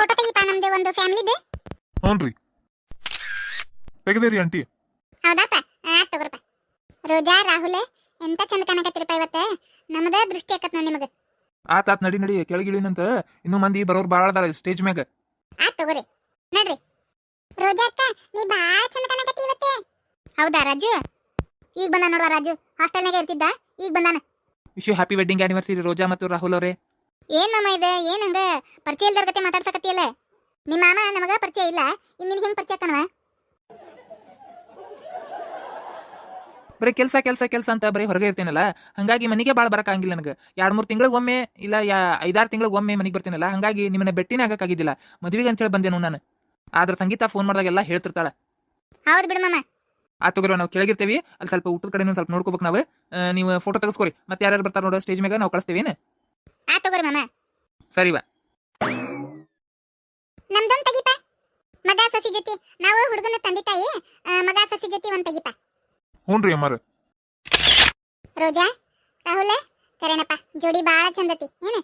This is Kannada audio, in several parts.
ಫೋಟೋ ತೆಗಿತಾ ನಮ್ದೆ ಒಂದು ಫ್ಯಾಮಿಲಿದು ಹ್ಞೂನ್ರಿ ತೆಗೆದೇರಿ ಆಂಟಿ. ಹೌದಾಪ ಆತ್ ತಗೋರಪ್ಪ. ರೋಜಾ ರಾಹುಲ್ ಎಂತ ಚಂದ ಕಾಣಕತ್ತಿರಪ್ಪ ಇವತ್ತ? ನಮ್ಮದ ದೃಷ್ಟಿ ಆಕತ್ ನೋಡಿ ನಿಮಗ. ಆತ್ ಆತ್ ನಡಿ ನಡಿ. ಕೆಳಗಿಳಿನಂತ ಇನ್ನೂ ಮಂದಿ ಬರೋರ್ ಬಾಳ ಅದಾರ ಸ್ಟೇಜ್ ಮ್ಯಾಗ. ಆತ್ ತಗೋರಿ. ನಡ್ರಿ. ರೋಜಾ ಅಕ್ಕ ನೀ ಬಾಳ ಚಂದ ಕಾಣಕತ್ತಿ ಇವತ್ತೆ. ಹೌದಾ ರಾಜು? ಈಗ ಬಂದ ನೋಡುವ ರಾಜು. ಹಾಸ್ಟೆಲ್ನಾಗ ಇರ್ತಿದ್ದ? ಈಗ ಬಂದಾನ. Wish happy wedding anniversary Roja ಮತ್ತು ರಾಹುಲ್ ಅವರೇ. ಏನ್ ಮಾಮ ಇದೆ? ಏನ್ ಹಂಗ? ಪರಿಚಯ ಇಲ್ದರ ಕತೆ ಮಾತಾಡ್ಸಕತ್ತಿಯಲ್ಲ? ನಿಮ್ಮ ಮಾಮ ನಮಗ ಪರಿಚಯ ಇಲ್ಲ. ಇನ್ ನಿನ್ಗೆ ಹೆಂಗ್ ಪರಿಚಯ ಕಣವ ಬರೀ ಕೆಲಸ ಕೆಲಸ ಕೆಲಸ ಅಂತ ಬರೀ ಹೊರಗೆ ಇರ್ತೀನಲ್ಲ? ಹಂಗಾಗಿ ಮನೆಗೆ ಭಾಳ ಬರಕಾಗಿಲ್ಲ ನನಗೆ. ಎರಡು ಮೂರು ತಿಂಗಳಿಗೆ ಒಮ್ಮೆ ಇಲ್ಲ ಯಾ ಐದಾರು ತಿಂಗಳಿಗೆ ಒಮ್ಮೆ ಮನೆಗೆ ಬರ್ತೀನಲ್ಲ? ಹಂಗಾಗಿ ನಿಮ್ಮನ್ನ ಭೇಟಿನೇ ಆಗಕ್ಕಾಗಿದ್ದಿಲ್ಲ. ಮದುವೆಗೆ ಅಂತೇಳಿ ಬಂದೇನು ನಾನು. ಆದ್ರೆ ಸಂಗೀತ ಫೋನ್ ಮಾಡಿದಾಗೆಲ್ಲ ಹೇಳ್ತಿರ್ತಾಳೆ. ಹೌದು ಬಿಡು ಮಾಮ. ಆ ತಗೋರಿ ನಾವು ಕೆಳಗಿರ್ತೀವಿ. ಅಲ್ಲಿ ಸ್ವಲ್ಪ ಊಟದ ಕಡೆ ಸ್ವಲ್ಪ ನೋಡ್ಕೋಬೇಕು ನಾವು. ನೀವು ಫೋಟೋ ತೆಗೆಸ್ಕೊರಿ. ಮತ್ತೆ ಯಾರ್ಯಾರು ಬರ್ತಾರೆ ನೋಡೋ ಸ್ಟೇಜ್ ಮ್ಯಾಗ ನಾವು ಕಳಿಸ್ತೀವಿ ಆ ತಗೋರಿ ಮಾಮ. ಸರಿವಾ ನಮ್ದೊಂದ್ ತೆಗಿಪ. ಮಗ ಸಸಿ ಜೊತೆ. ನಾವು ಹುಡುಗನ ತಂದೆ ತಾಯಿ ಆ, ಮಗ ಸಸಿ ಜೊತೆ ಒಂದ್ ತೆಗಿಪ. ಹ್ಞೂನ್ರಿ ಅಮ್ಮಾರ. ರೋಜಾ ರಾಹುಲ್ ಕರೇನಪ್ಪ ಜೋಡಿ ಬಾಳ ಚಂದತಿ ಏನ?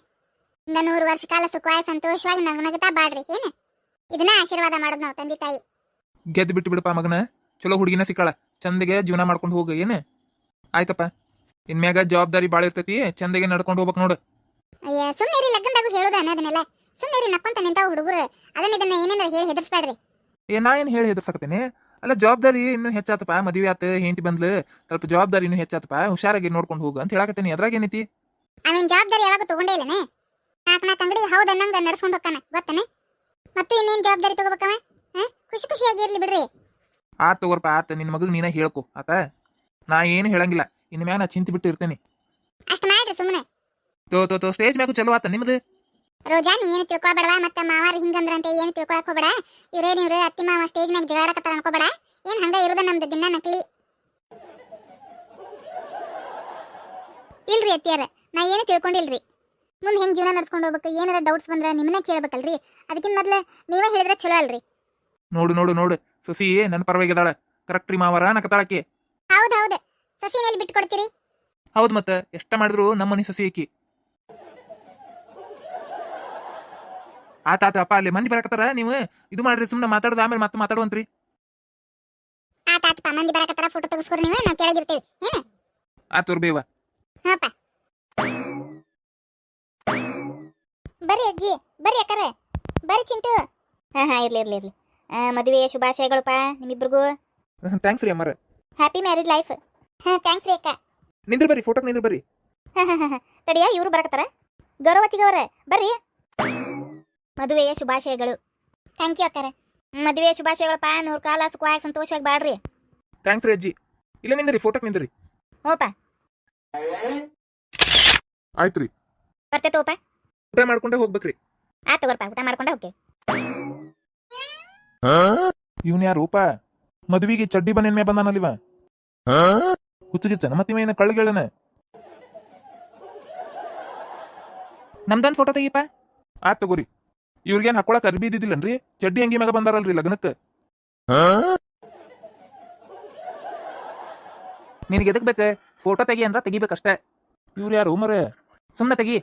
ಇಂದ ನೂರು ವರ್ಷ ಕಾಲ ಸುಖವಾಗಿ ಸಂತೋಷವಾಗಿ ನಗನಗತಾ ಬಾಡ್ರಿ ಏನ? ಇದನ್ನ ಆಶೀರ್ವಾದ ಮಾಡೋದು ನಾವು ತಂದೆ ತಾಯಿ. ಗೆದ್ದು ಬಿಟ್ಟು ಬಿಡಪ್ಪ ಮಗನ. ಚಲೋ ಹುಡುಗಿನ ಸಿಕ್ಕಳ. ಚಂದಗೆ ಜೀವನ ಮಾಡ್ಕೊಂಡು ಹೋಗು. ಏನು? ಆಯ್ತಪ್ಪ. ಇನ್ಮ್ಯಾಗ ಜವಾಬ್ದಾರಿ ಬಾಳ ಇರ್ತೈತಿ. ಚಂದಗೆ ನಡ್ಕೊಂಡು ಹೋಗ್ಬೇಕು ನೋಡು. ಅಯ್ಯ ಸುಮ್ಮನೆ ರೀ ಲಗ್ನದಾಗ ಹೇಳೋದ ಅನ್ನೋದನ್ನೆಲ್ಲ ಸುಮ್ಮನೆ ರೀ ನಕ್ಕೊಂತ ನಿಂತಾವ ಹುಡುಗರು. ಅದನ್ನ ಇದನ್ನ ಏನೇನಾರ ಹೇಳಿ ಹೆದರ್ಸ್ಬೇಡ್ರಿ. ಏ ನಾ ಏನು ಹೇಳಿ ಹೆದರ್ಸಕತ್ತೇನೆ? ಅಲ್ಲ ಜವಾಬ್ದಾರಿ ಇನ್ನೂ ಹೆಚ್ಚಾತಪ್ಪ ಮದುವೆ ಆತ ಹೆಂಡತಿ ಬಂದ್ಲು. ಸ್ವಲ್ಪ ಜವಾಬ್ದಾರಿ ಇನ್ನೂ ಹೆಚ್ಚಾತಪ್ಪ ಹುಷಾರಾಗಿ ನೋಡ್ಕೊಂಡು ಹೋಗು ಅಂತ ಹೇಳಕತ್ತೀನಿ. ಅದ್ರಾಗ ಏನೈತಿ? ಅವೇನ್ ಜವಾಬ್ದಾರಿ ಯಾವಾಗ ತಗೊಂಡೇ ಇಲ್ಲನೆ? ನಾಲ್ಕು ನಾಲ್ಕು ಅಂಗಡಿ ಹೌದ್ ಅನ್ನಂಗ ನಡ್ಸ್ಕೊಂಡ್ ಹೋಗ್ತಾನೆ ಗೊತ್ತನೆ? ಮತ್ತೆ ಇನ್ನೇನ್ ಜವಾಬ್ದಾರಿ ತಗೋಬೇಕವ? ಖುಷಿ ಖುಷಿಯಾಗಿ ಇರ್ಲಿ ಬಿಡ್ರಿ. ಆತ್ ತಗೋರ್ಪ ಆತ ನಿನ್ನ ಮಗಗ್ ನೀನ ಹೇಳ್ಕೊ ಆತ? ನಾ ಏನು ಹೇಳಂಗಿಲ್ಲ. ಇನ್ನ ಮ್ಯಾಗ ನಾ ಚಿಂತೆ ಬಿಟ್ಟು ಇರ್ತೇನೆ. ಅಷ್ಟು ಮಾಡ್ರಿ ಸುಮ್ಮನೆ ತೋ ತೋ ತೋ ಸ್ಟೇಜ್ ಮ್ಯಾಗೂ ಚಲೋ ಆತ ನಿಮ್ದು? ರೋಜಾ ನೀ ಏನು ತಿಳ್ಕೊಬೇಡವಾ ಮತ್ತೆ ಮಾವಾರ ಹಿಂಗಂದ್ರಂತೆ ಏನು ತಿಳ್ಕೊಳಕ್ ಹೋಗ್ಬೇಡ. ಇವ್ರೇ ಇವ್ರು ಅತ್ತಿ ಮಾವ ಸ್ಟೇಜ್ ಮ್ಯಾಗ ಜಗಾಡಕತ್ತಾರ ಅನ್ಕೋಬೇಡ. ಏನ್ ಹಂಗ ಇರೋದ ನಮ್ದು ದಿನ ನಕಲಿ. ಇಲ್ರಿ ಅತ್ತಿಯಾರ ನಾ ಏನು ತಿಳ್ಕೊಂಡಿಲ್ರಿ. ಮುಂದೆ ಹೆಂಗ್ ಜೀವನ ನಡ್ಸ್ಕೊಂಡು ಹೋಗ್ಬೇಕು ಏನಾರ ಡೌಟ್ಸ್ ಬಂದ್ರೆ ನಿಮ್ಮನ್ನ ಕೇಳ್ಬೇಕಲ್ರಿ. ಅದಕ್ಕಿಂತ ಮೊದ್ಲು ನೀವೇ ಹೇಳಿದ್ರೆ ಚಲೋ ಅಲ್ರಿ. ನೋಡು ನೋಡು ನೋಡು ಸುಸಿ ನನ್ನ ಪರವಾಗಿದ್ದಾಳ. ಕರೆಕ್ಟ್ ರೀ ಮಾವರ ನಕತಾಳಕ್ಕೆ. ಹೌದ್ ಹೌದು. ಸಸಿನಲ್ಲಿ ಬಿಟ್ಟು ಕೊಡ್ತೀರಿ ಹೌದ್ ಮತ್ತ ಎಷ್ಟ ಮಾಡಿದ್ರು ನಮ್ಮ ಮನೆ ಸಸಿ ಆಕಿ ಆತ ಆತ ಅಪ್ಪ ಅಲ್ಲಿ ಮಂದಿ ಬರಕತ್ತಾರ? ನೀವು ಇದು ಮಾಡ್ರಿ ಸುಮ್ಮನೆ ಮಾತಾಡೋದು ಆಮೇಲೆ ಮತ್ತೆ ಮಾತಾಡುವಂತ್ರಿ. ಆತ ಆತಪ್ಪ ಮಂದಿ ಬರಕತ್ತಾರ ಫೋಟೋ ತೆಗಿಸ್ಕೊರಿ ನೀವು ನಾವು ಕೆಳಗಿರ್ತೀವಿ. ಏನು? ಆತೋರ್ ಬೇವ ಹಾಪ ಬರ್ರಿ ಅಜ್ಜಿ ಬರ್ರಿ ಅಕ್ಕರ. ಬರ್ರಿ ಚಿಂಟು. ಹಾ ಹಾ ಇರ್ಲಿ ಇರ್ಲಿ ಇರ್ಲಿ. ಆ, ಮದುವೆಯ ಶುಭಾಶಯಗಳಪ್ಪ ನಿಮ್ಮಿಬ್ರಿಗೂ. ಥ್ಯಾಂಕ್ಸ್ ರೀ ಅಮ್ಮಾರ. ಹ್ಯಾಪಿ ಮ್ಯಾರಿಡ್ ಲೈಫ್ ಹಾ ಥ್ಯಾಂಕ್ಸ್ ರೀ ಅಕ್ಕ. ನಿಂದ್ರ ಬರ್ರಿ ಫೋಟೋಕ್ ನಿಂದ್ರ ಬರ್ರಿ. ತಡಿಯ ಇವ್ರು ಬರಕತ್ತಾರ. ಗೌರವ ಚಿಗವ್ರೆ ಬರ್ರಿ. ಮದುವೆಯ ಶುಭಾಶಯಗಳು. ಥ್ಯಾಂಕ್ ಯು ಅಕ್ಕಾರ. ಮದುವೆಯ ಶುಭಾಶಯಗಳಪ್ಪ ನೂರು ಕಾಲ ಸುಖವಾಗಿ ಸಂತೋಷವಾಗಿ ಬಾಡ್ರಿ ಥ್ಯಾಂಕ್ಸ್ ರೀ ಅಜ್ಜಿ ಇಲ್ಲ ನಿಂದ್ರಿ ಫೋಟೋಕ್ ನಿಂದ್ರಿ. ಹೋಪ. ಆಯ್ತ್ರಿ. ಬರ್ತೈತ ಓಪ ಊಟ ಮಾಡ್ಕೊಂಡೆ ಹೋಗ್ಬೇಕ್ರಿ. ಆ ತಗೋರ್ಪ ಊಟ ಮಾಡ್ಕೊಂಡೆ ಹೋಗ್ಕೆ ಇವನ್ ಯಾರೂಪ ಮದುವಿಗೆ ಚಡ್ಡಿ ಬನ್ನಿನ ಮೇ ಬಂದಾನಲ್ಲಿವ? ಹುಚ್ಚಗಿಚ್ಚನ ಮೇನ ಕಳ್ಳ ಗೆಳನ ನಮ್ದನ್ ಫೋಟೋ ತೆಗಿಪ ಆ ತಗೋರಿ. ಇವ್ರಿಗೇನ್ ಹಾಕೊಳಕ್ ಅರ್ಬಿ ಇದ್ದಿದ್ದಿಲ್ಲನ್ರಿ? ಚಡ್ಡಿ ಅಂಗಿ ಮಗ ಬಂದಾರಲ್ರಿ ಲಗ್ನಕ್ಕ? ನಿನಗೆ ಎದಕ್ ಬೇಕ? ಫೋಟೋ ತೆಗಿ ಅಂದ್ರ ತೆಗಿಬೇಕಷ್ಟೇ ಇವ್ರು ಯಾರು ಉಮರ? ಸುಮ್ನೆ ತೆಗಿ.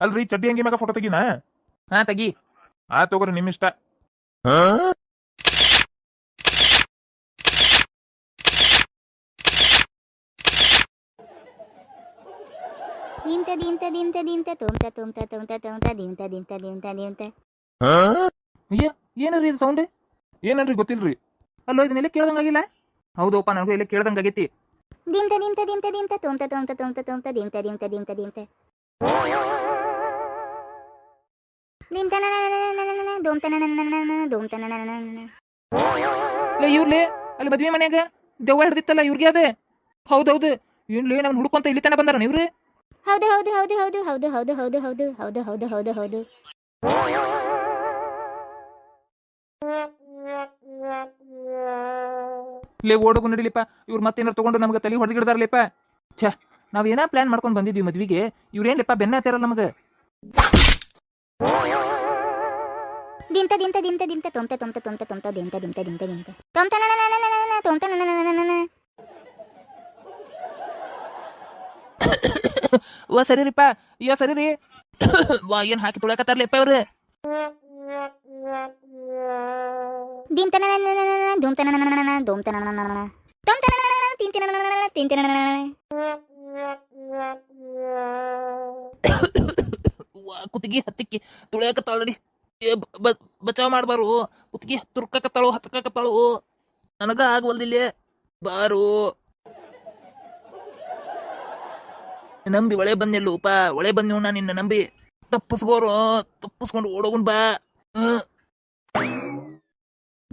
ಅಲ್ರಿ ಚಡ್ಡಿ ಅಂಗಿ ಮಗ ಫೋಟೋ ತೆಗಿನಾ? ಹಾ ತೆಗಿ. ಆ ತಗೋರಿ ನಿಮ್ ಇಷ್ಟ ಇಂತ ದಿಂತ ದಿಂತ ದಿಂತ ತುಂತ ತುಂತ ತುಂತ ತುಂತ ದಿಂತ ದಿಂತ ದಿಂತ ದಿಂತ ಅಯ್ಯ ಏನರಿ ಇದು ಸೌಂಡ್ ಏನನ್ರಿ ಗೊತ್ತಿಲ್ರಿ ಅಲ್ಲೋ ಇದನ್ನೆಲ್ಲ ಕೇಳ್ದಂಗಾಗಿಲ್ಲ ಹೌದಪ್ಪ ನನಗೂ ಎಲ್ಲ ಕೇಳ್ದಂಗಾಗೈತಿ ದಿಂತ ದಿಂತ ದಿಂತ ದಿಂತ ತುಂತ ತುಂತ ತುಂತ ತುಂತ ದಿಂತ ದಿಂತ ದಿಂತ ದಿಂತ ದಿಂತ ನನನನನನನನ, ಧೂಮ್ತ ಧೂಮ್ತ ಇವ್ರ್ಲೇ ಅಲ್ಲಿ ಮದ್ವೆ ಮನ್ಯಾಗ ದೆವ್ವ ಹಿಡ್ದಿತ್ತಲ್ಲ ಇವ್ರಿಗೆ ಅದೇ ಹೌದೌದು ಏನ್ಲೇ ನಮ್ನ ಹುಡ್ಕೊಂತ ಇಲ್ಲಿ ತನ ಬಂದಾರ ಇವ್ರು ಹೌದು ಹೌದು ಹೌದು ಹೌದು ಹೌದು ಹೌದು ಹೌದು ಹೌದು ಹೌದು ಹೌದು ಹೌದು ಹೌದು ಲೇ ಓಡೋಗು ನಡಿಲಿಪ್ಪ ಇವ್ರು ಮತ್ತೇನಾರು ತಗೊಂಡು ನಮ್ಗೆ ತಲೆ ಹೊಡೆದಿಡ್ದಾರಲಿಪ್ಪ ಛ ನಾವ್ ಏನೋ ಪ್ಲಾನ್ ಮಾಡ್ಕೊಂಡು ಬಂದಿದ್ವಿ ಮದ್ವಿಗೆ ಇವ್ರೇನ್ಲಿಪ್ಪ ಬೆನ್ನ ಹತ್ತಾರಲ್ಲ ನಮಗೆ ದಿಂತ ದಿಂತ ದಿಂತ ದಿಂತ ತೊಂತ ತೊಂತ ತೊಂತ ತೊಂತ ದಿಂತ ದಿಂತ ದಿಂತ ದಿಂತ ತುಂತ ನನನನನನನ, ತುಂತ ನನ ವಾ ಸರಿ ರೀಪ ಅಯ್ಯೋ ಸರಿ ರೀ ವಾ ಏನ್ ಹಾಕಿ ತುಳಕತ್ತಾರ್ಲಿಪ್ಪ ಇವ್ರು ದೀಮ್ ತನನನನನನ, ಧೂಮ್ ತನನನನನ, ಧೂಮ್ ತನನನನನ. ತೊಮ್ ತನನನನನ, ತೀನ್ ತಿನನನನನ, ತೀನ್ ತಿನನನನನ. ವಾ ಕುತ್ತಿಗೆ ಹತ್ತಿಕ್ಕಿ ತುಳಿಯಕತ್ತಾಳ ನಡಿ ಬಚಾವ್ ಮಾಡ್ಬಾರು ಕುತ್ತಿಗೆ ತುರ್ಕಕತ್ತಾಳು ಹತ್ತಕತ್ತಾಳು ನನಗ ಆಗವಲ್ದಿಲ್ಲ ಬಾರು ನಂಬಿ ಒಳೆ ಬಂದೆಲ್ಲು ಉಪ ಒಳೆ ಬಂದಿ ನಾ ನಿನ್ನ ನಂಬಿ ತಪ್ಪಿಸ್ಕೋರು ತಪ್ಪಿಸ್ಕೊಂಡು ಓಡೋಗುನ್ ಬಾ ಹ್ಮ್.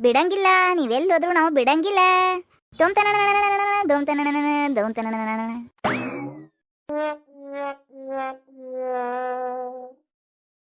ಬಿಡಂಗಿಲ್ಲ ನೀವೆಲ್ಲೋದ್ರು ನಾವು ಬಿಡಂಗಿಲ್ಲ ದೋಮ್ ತನನನನನನ, ಧೂಮ್ ತನನನನ, ಧೂಮ್ ತನನನನನ.